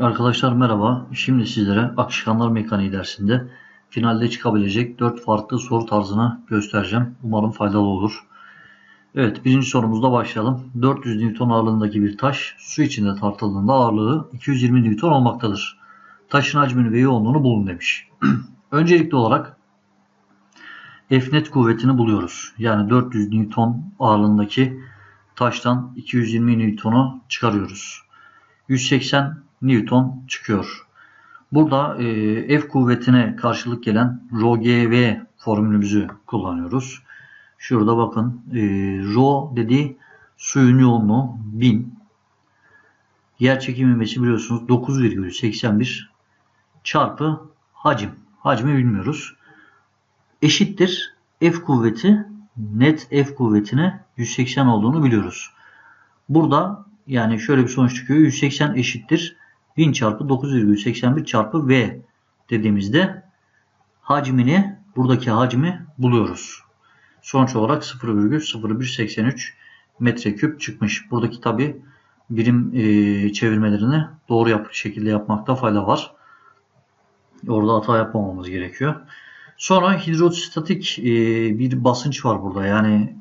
Arkadaşlar merhaba. Şimdi sizlere akışkanlar mekaniği dersinde finalde çıkabilecek 4 farklı soru tarzını göstereceğim. Umarım faydalı olur. Evet birinci sorumuzda başlayalım. 400 Newton ağırlığındaki bir taş su içinde tartıldığında ağırlığı 220 Newton olmaktadır. Taşın hacmini ve yoğunluğunu bulun demiş. Öncelikli olarak F net kuvvetini buluyoruz. Yani 400 Newton ağırlığındaki taştan 220 Newton'u çıkarıyoruz. 180 Newton çıkıyor. Burada e, F kuvvetine karşılık gelen ρGV formülümüzü kullanıyoruz. Şurada bakın e, ρ dediği suyun yoğunluğu 1000. Yer çekim ivmesi biliyorsunuz 9,81 çarpı hacim. Hacmi bilmiyoruz. Eşittir F kuvveti net F kuvvetine 180 olduğunu biliyoruz. Burada yani şöyle bir sonuç çıkıyor. 180 eşittir 1000 çarpı 9,81 çarpı V dediğimizde hacmini buradaki hacmi buluyoruz. Sonuç olarak 0,0183 metreküp çıkmış. Buradaki tabi birim e, çevirmelerini doğru yap şekilde yapmakta fayda var. Orada hata yapmamamız gerekiyor. Sonra hidrostatik e, bir basınç var burada. Yani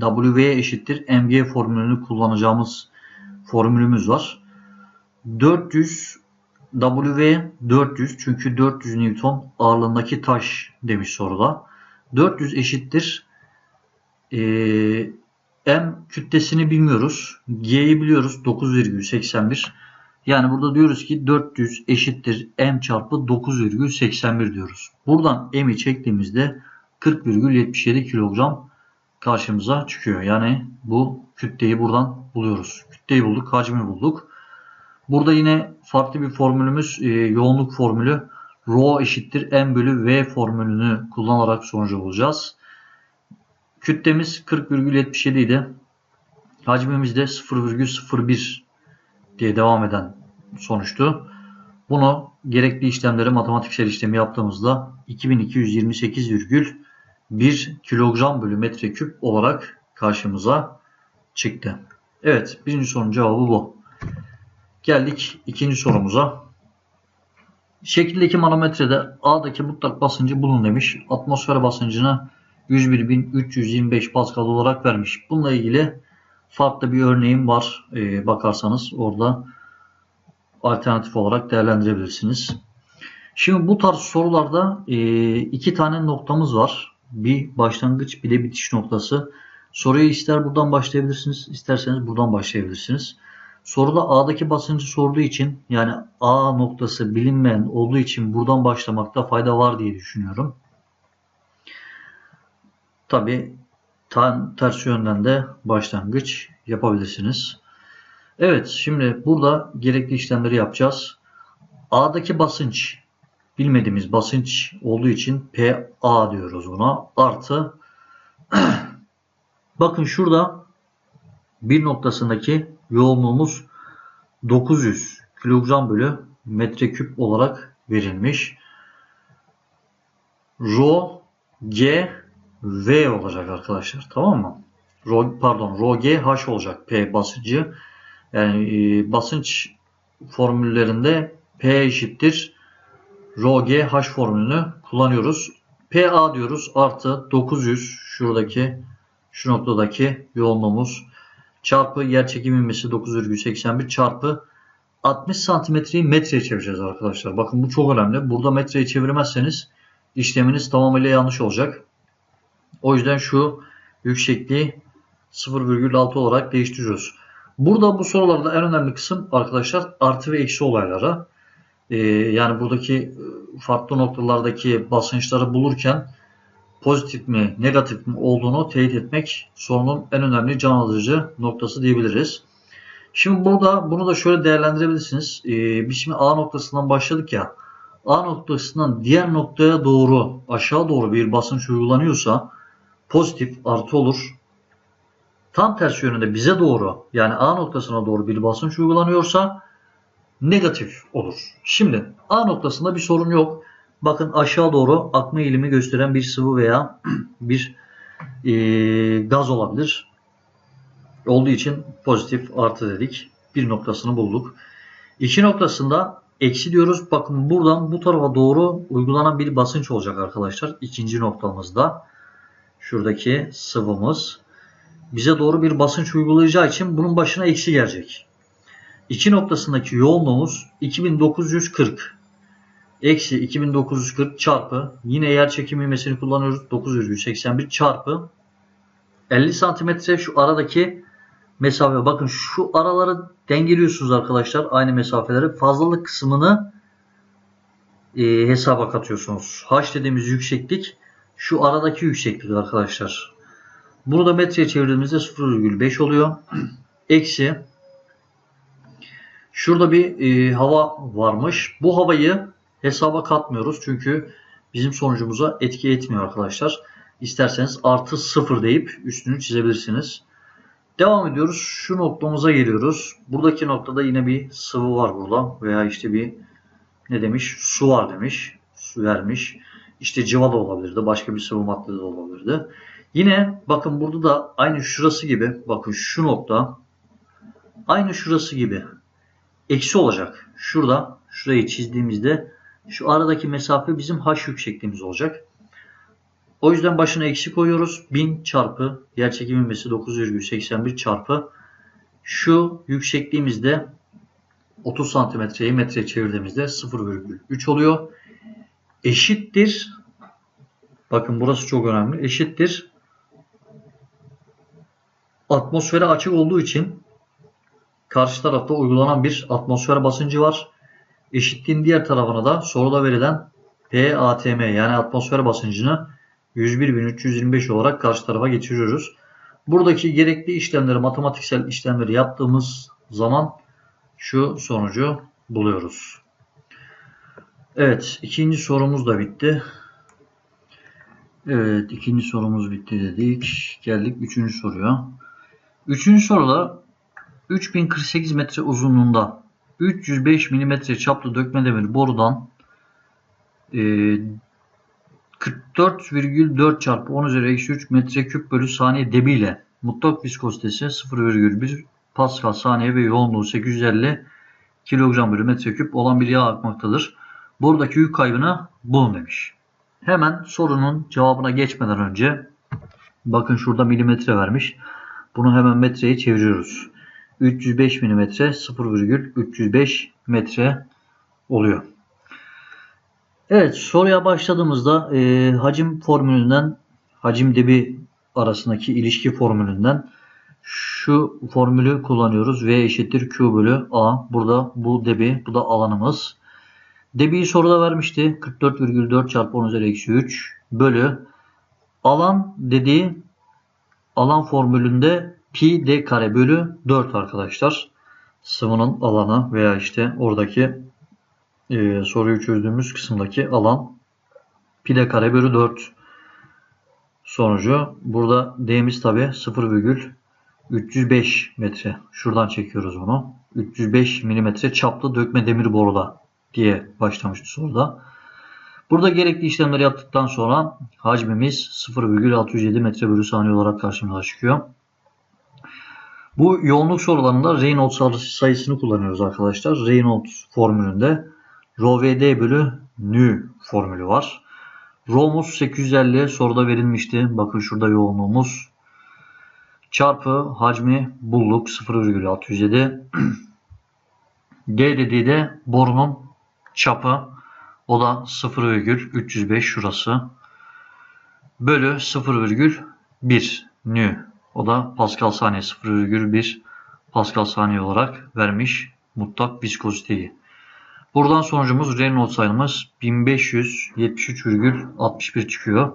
W eşittir mg formülünü kullanacağımız formülümüz var. 400 W 400 çünkü 400 Newton ağırlığındaki taş demiş soruda. 400 eşittir e, M kütlesini bilmiyoruz. G'yi biliyoruz 9,81. Yani burada diyoruz ki 400 eşittir M çarpı 9,81 diyoruz. Buradan M'i çektiğimizde 40,77 kilogram karşımıza çıkıyor. Yani bu kütleyi buradan buluyoruz. Kütleyi bulduk, hacmi bulduk. Burada yine farklı bir formülümüz e, yoğunluk formülü. Rho eşittir M bölü V formülünü kullanarak sonucu bulacağız. Kütlemiz 40,77 idi. Hacmimiz de 0,01 diye devam eden sonuçtu. Bunu gerekli işlemleri matematiksel işlemi yaptığımızda 2228,1 kilogram bölü metreküp olarak karşımıza çıktı. Evet birinci sorunun cevabı bu. Geldik ikinci sorumuza. Şekildeki manometrede A'daki mutlak basıncı bulun demiş. Atmosfer basıncını 101.325 Pascal olarak vermiş. Bununla ilgili farklı bir örneğim var. Ee, bakarsanız orada alternatif olarak değerlendirebilirsiniz. Şimdi bu tarz sorularda e, iki tane noktamız var. Bir başlangıç bir de bitiş noktası. Soruyu ister buradan başlayabilirsiniz, isterseniz buradan başlayabilirsiniz. Soruda A'daki basıncı sorduğu için yani A noktası bilinmeyen olduğu için buradan başlamakta fayda var diye düşünüyorum. Tabi ters yönden de başlangıç yapabilirsiniz. Evet şimdi burada gerekli işlemleri yapacağız. A'daki basınç bilmediğimiz basınç olduğu için PA diyoruz buna. Artı bakın şurada bir noktasındaki yoğunluğumuz 900 kilogram bölü metreküp olarak verilmiş. Rho G V olacak arkadaşlar. Tamam mı? Rho, pardon Rho G H olacak P basıncı. Yani e, basınç formüllerinde P eşittir Rho G H formülünü kullanıyoruz. PA diyoruz artı 900 şuradaki şu noktadaki yoğunluğumuz çarpı yer çekim ivmesi 9,81 çarpı 60 santimetreyi metreye çevireceğiz arkadaşlar. Bakın bu çok önemli. Burada metreye çevirmezseniz işleminiz tamamıyla yanlış olacak. O yüzden şu yüksekliği 0,6 olarak değiştiriyoruz. Burada bu sorularda en önemli kısım arkadaşlar artı ve eksi olaylara. Ee, yani buradaki farklı noktalardaki basınçları bulurken pozitif mi negatif mi olduğunu teyit etmek sorunun en önemli can alıcı noktası diyebiliriz. Şimdi burada bunu da şöyle değerlendirebilirsiniz. Ee, biz şimdi A noktasından başladık ya. A noktasından diğer noktaya doğru aşağı doğru bir basınç uygulanıyorsa pozitif artı olur. Tam tersi yönünde bize doğru yani A noktasına doğru bir basınç uygulanıyorsa negatif olur. Şimdi A noktasında bir sorun yok. Bakın aşağı doğru akma eğilimi gösteren bir sıvı veya bir e, gaz olabilir. Olduğu için pozitif artı dedik. Bir noktasını bulduk. İki noktasında eksi diyoruz. Bakın buradan bu tarafa doğru uygulanan bir basınç olacak arkadaşlar. İkinci noktamızda şuradaki sıvımız bize doğru bir basınç uygulayacağı için bunun başına eksi gelecek. İki noktasındaki yoğunluğumuz 2940 eksi 2940 çarpı yine yer çekimi ivmesini kullanıyoruz 9,81 çarpı 50 santimetre şu aradaki mesafe. Bakın şu araları dengeliyorsunuz arkadaşlar. Aynı mesafeleri. Fazlalık kısmını e, hesaba katıyorsunuz. H dediğimiz yükseklik şu aradaki yükseklik arkadaşlar. Bunu da metreye çevirdiğimizde 0,5 oluyor. Eksi şurada bir e, hava varmış. Bu havayı hesaba katmıyoruz. Çünkü bizim sonucumuza etki etmiyor arkadaşlar. İsterseniz artı 0 deyip üstünü çizebilirsiniz. Devam ediyoruz. Şu noktamıza geliyoruz. Buradaki noktada yine bir sıvı var burada. Veya işte bir ne demiş? Su var demiş. Su vermiş. İşte civa da olabilirdi. Başka bir sıvı madde de olabilirdi. Yine bakın burada da aynı şurası gibi. Bakın şu nokta. Aynı şurası gibi. Eksi olacak. Şurada. Şurayı çizdiğimizde şu aradaki mesafe bizim h yüksekliğimiz olacak. O yüzden başına eksi koyuyoruz. 1000 çarpı yerçekim ivmesi 9,81 çarpı şu yüksekliğimizde 30 santimetreyi metreye çevirdiğimizde 0,3 oluyor. Eşittir. Bakın burası çok önemli. Eşittir. Atmosfere açık olduğu için karşı tarafta uygulanan bir atmosfer basıncı var. Eşitliğin diğer tarafına da soruda verilen PATM yani atmosfer basıncını 101.325 olarak karşı tarafa geçiriyoruz. Buradaki gerekli işlemleri, matematiksel işlemleri yaptığımız zaman şu sonucu buluyoruz. Evet, ikinci sorumuz da bitti. Evet, ikinci sorumuz bitti dedik. Geldik üçüncü soruya. Üçüncü soruda 3048 metre uzunluğunda 305 mm çaplı dökme demir borudan e, 44,4 çarpı 10 üzeri eksi 3 metreküp bölü saniye debiyle mutlak viskozitesi 0,1 Pascal saniye ve yoğunluğu 850 kilogram bölü metreküp olan bir yağ akmaktadır. Buradaki yük kaybını bulun demiş. Hemen sorunun cevabına geçmeden önce bakın şurada milimetre vermiş. Bunu hemen metreye çeviriyoruz. 305 milimetre 0,305 metre oluyor. Evet soruya başladığımızda e, hacim formülünden hacim debi arasındaki ilişki formülünden şu formülü kullanıyoruz. V eşittir Q bölü A. Burada bu debi, bu da alanımız. Debiyi soruda vermişti. 44,4 çarpı 10 üzeri eksi 3 bölü alan dediği alan formülünde pi d kare bölü 4 arkadaşlar. Sıvının alanı veya işte oradaki e, soruyu çözdüğümüz kısımdaki alan pi d kare bölü 4 sonucu. Burada d'miz tabi 0,305 metre. Şuradan çekiyoruz onu. 305 milimetre çaplı dökme demir boruda diye başlamıştı soruda. Burada gerekli işlemleri yaptıktan sonra hacmimiz 0,607 metre bölü saniye olarak karşımıza çıkıyor. Bu yoğunluk sorularında Reynolds sayısını kullanıyoruz arkadaşlar. Reynolds formülünde ROVD bölü nü formülü var. R'muz 850 soruda verilmişti. Bakın şurada yoğunluğumuz. Çarpı hacmi bulduk 0,607. D dediği de borunun çapı. O da 0,305 şurası. Bölü 0,1 nü. O da Pascal saniye 0,1 Pascal saniye olarak vermiş mutlak viskoziteyi. Buradan sonucumuz Reynolds sayımız 1573,61 çıkıyor.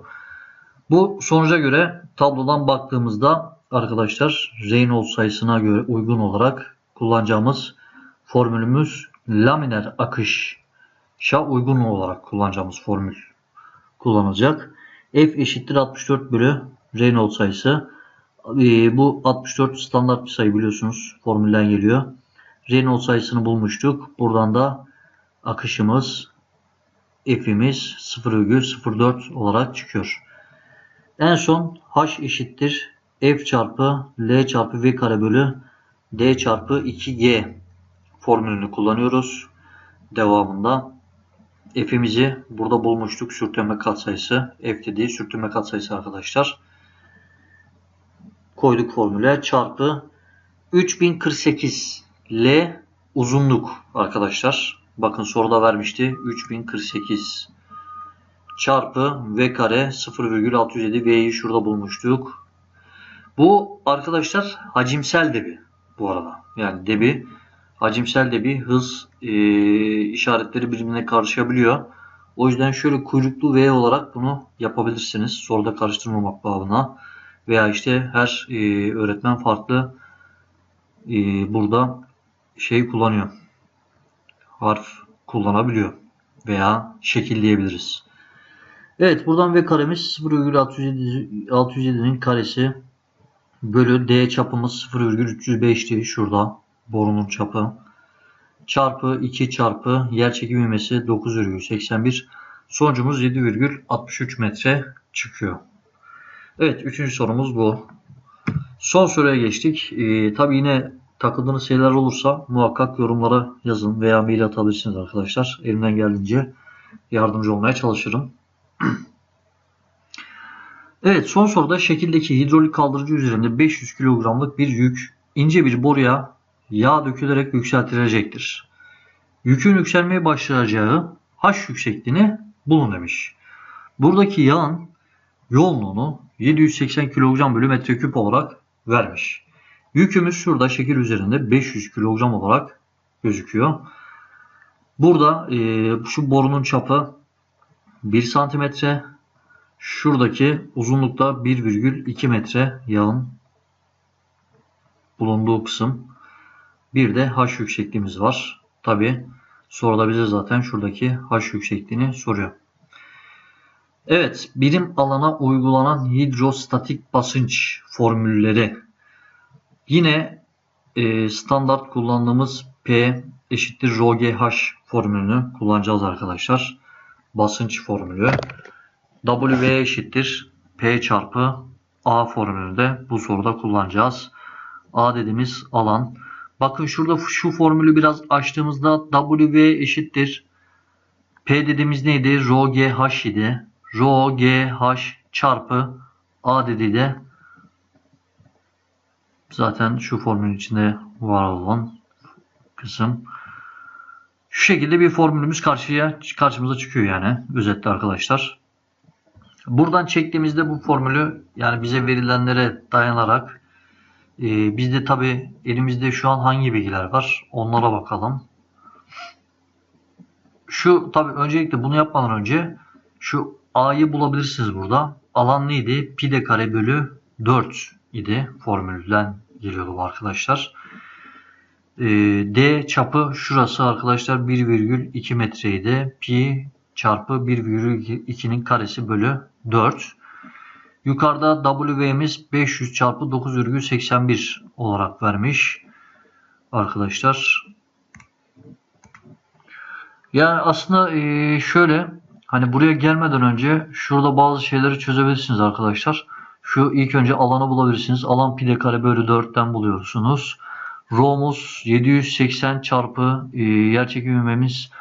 Bu sonuca göre tablodan baktığımızda arkadaşlar Reynolds sayısına göre uygun olarak kullanacağımız formülümüz laminer akışa uygun olarak kullanacağımız formül kullanılacak. F eşittir 64 bölü Reynolds sayısı. Ee, bu 64 standart bir sayı biliyorsunuz. Formülden geliyor. Reynolds sayısını bulmuştuk. Buradan da akışımız f'imiz 0,04 olarak çıkıyor. En son h eşittir f çarpı l çarpı v kare bölü d çarpı 2g formülünü kullanıyoruz. Devamında f'imizi burada bulmuştuk. Sürtünme katsayısı. F dediği sürtünme katsayısı arkadaşlar. Koyduk formüle. Çarpı 3048 L uzunluk arkadaşlar. Bakın soruda vermişti. 3048 çarpı V kare 0,607 V'yi şurada bulmuştuk. Bu arkadaşlar hacimsel debi bu arada. Yani debi hacimsel debi hız e, işaretleri birbirine karışabiliyor. O yüzden şöyle kuyruklu V olarak bunu yapabilirsiniz. Soruda karıştırmamak babına. Veya işte her e, öğretmen farklı e, burada şey kullanıyor. Harf kullanabiliyor. Veya şekilleyebiliriz. Evet buradan V karemiz 0,607'nin karesi bölü D çapımız 0,305'ti şurada borunun çapı çarpı 2 çarpı yer çekimi ivmesi 9,81 sonucumuz 7,63 metre çıkıyor. Evet üçüncü sorumuz bu. Son soruya geçtik. Ee, Tabi yine takıldığınız şeyler olursa muhakkak yorumlara yazın veya mail atabilirsiniz arkadaşlar. Elimden geldiğince yardımcı olmaya çalışırım. Evet son soruda şekildeki hidrolik kaldırıcı üzerinde 500 kilogramlık bir yük ince bir boruya yağ dökülerek yükseltilecektir. Yükün yükselmeye başlayacağı H yüksekliğini bulun demiş. Buradaki yağın yoğunluğunu 780 kilogram bölü metreküp olarak vermiş. Yükümüz şurada şekil üzerinde 500 kilogram olarak gözüküyor. Burada e, şu borunun çapı 1 santimetre. Şuradaki uzunlukta 1,2 metre yağın bulunduğu kısım. Bir de H yüksekliğimiz var. Tabi soruda bize zaten şuradaki H yüksekliğini soruyor. Evet, birim alana uygulanan hidrostatik basınç formülleri. Yine e, standart kullandığımız P eşittir rho GH formülünü kullanacağız arkadaşlar. Basınç formülü. W eşittir P çarpı A formülünü de bu soruda kullanacağız. A dediğimiz alan. Bakın şurada şu formülü biraz açtığımızda W eşittir. P dediğimiz neydi? Rho GH idi. Rho GH çarpı A dediği de zaten şu formülün içinde var olan kısım. Şu şekilde bir formülümüz karşıya karşımıza çıkıyor yani özetle arkadaşlar. Buradan çektiğimizde bu formülü yani bize verilenlere dayanarak e, bizde tabi elimizde şu an hangi bilgiler var onlara bakalım. Şu tabi öncelikle bunu yapmadan önce şu A'yı bulabilirsiniz burada. Alan neydi? Pi de kare bölü 4 idi. Formülden geliyordu arkadaşlar. E, D çapı şurası arkadaşlar 1,2 metreydi. Pi çarpı 1,2'nin karesi bölü 4. Yukarıda WV'miz 500 çarpı 9,81 olarak vermiş. Arkadaşlar. Yani aslında e, şöyle hani buraya gelmeden önce şurada bazı şeyleri çözebilirsiniz arkadaşlar. Şu ilk önce alanı bulabilirsiniz. Alan pi de kare bölü 4'ten buluyorsunuz. Rho'muz 780 çarpı e, yer çekimimiz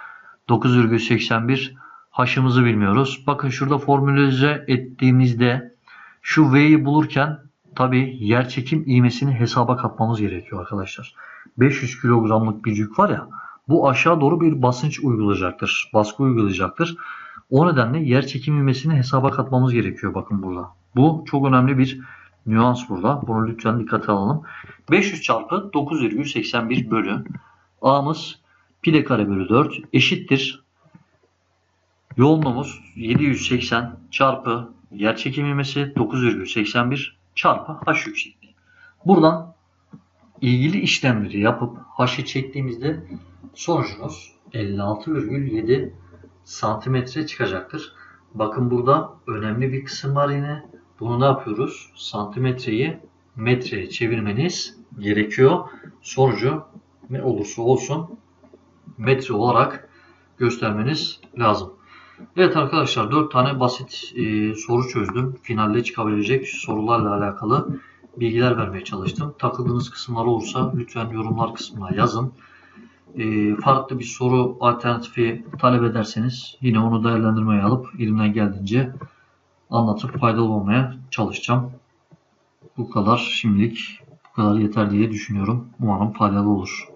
9,81 H'ımızı bilmiyoruz. Bakın şurada formülize ettiğimizde şu V'yi bulurken tabi yer çekim ivmesini hesaba katmamız gerekiyor arkadaşlar. 500 kilogramlık bir yük var ya bu aşağı doğru bir basınç uygulayacaktır. Baskı uygulayacaktır. O nedenle yer çekim ivmesini hesaba katmamız gerekiyor bakın burada. Bu çok önemli bir nüans burada. Bunu lütfen dikkate alalım. 500 çarpı 9,81 bölü A'mız pi de kare bölü 4 eşittir Yoğunluğumuz 780 çarpı yer çekim ivmesi 9,81 çarpı h yüksekliği. Buradan ilgili işlemleri yapıp h'ı çektiğimizde sonucumuz 56,7 santimetre çıkacaktır. Bakın burada önemli bir kısım var yine. Bunu ne yapıyoruz? Santimetreyi metreye çevirmeniz gerekiyor. Sonucu ne olursa olsun metre olarak göstermeniz lazım. Evet arkadaşlar 4 tane basit e, soru çözdüm. Finalde çıkabilecek sorularla alakalı bilgiler vermeye çalıştım. Takıldığınız kısımlar olursa lütfen yorumlar kısmına yazın. E, farklı bir soru alternatifi talep ederseniz yine onu değerlendirmeye alıp elimden geldiğince anlatıp faydalı olmaya çalışacağım. Bu kadar şimdilik bu kadar yeter diye düşünüyorum. Umarım faydalı olur.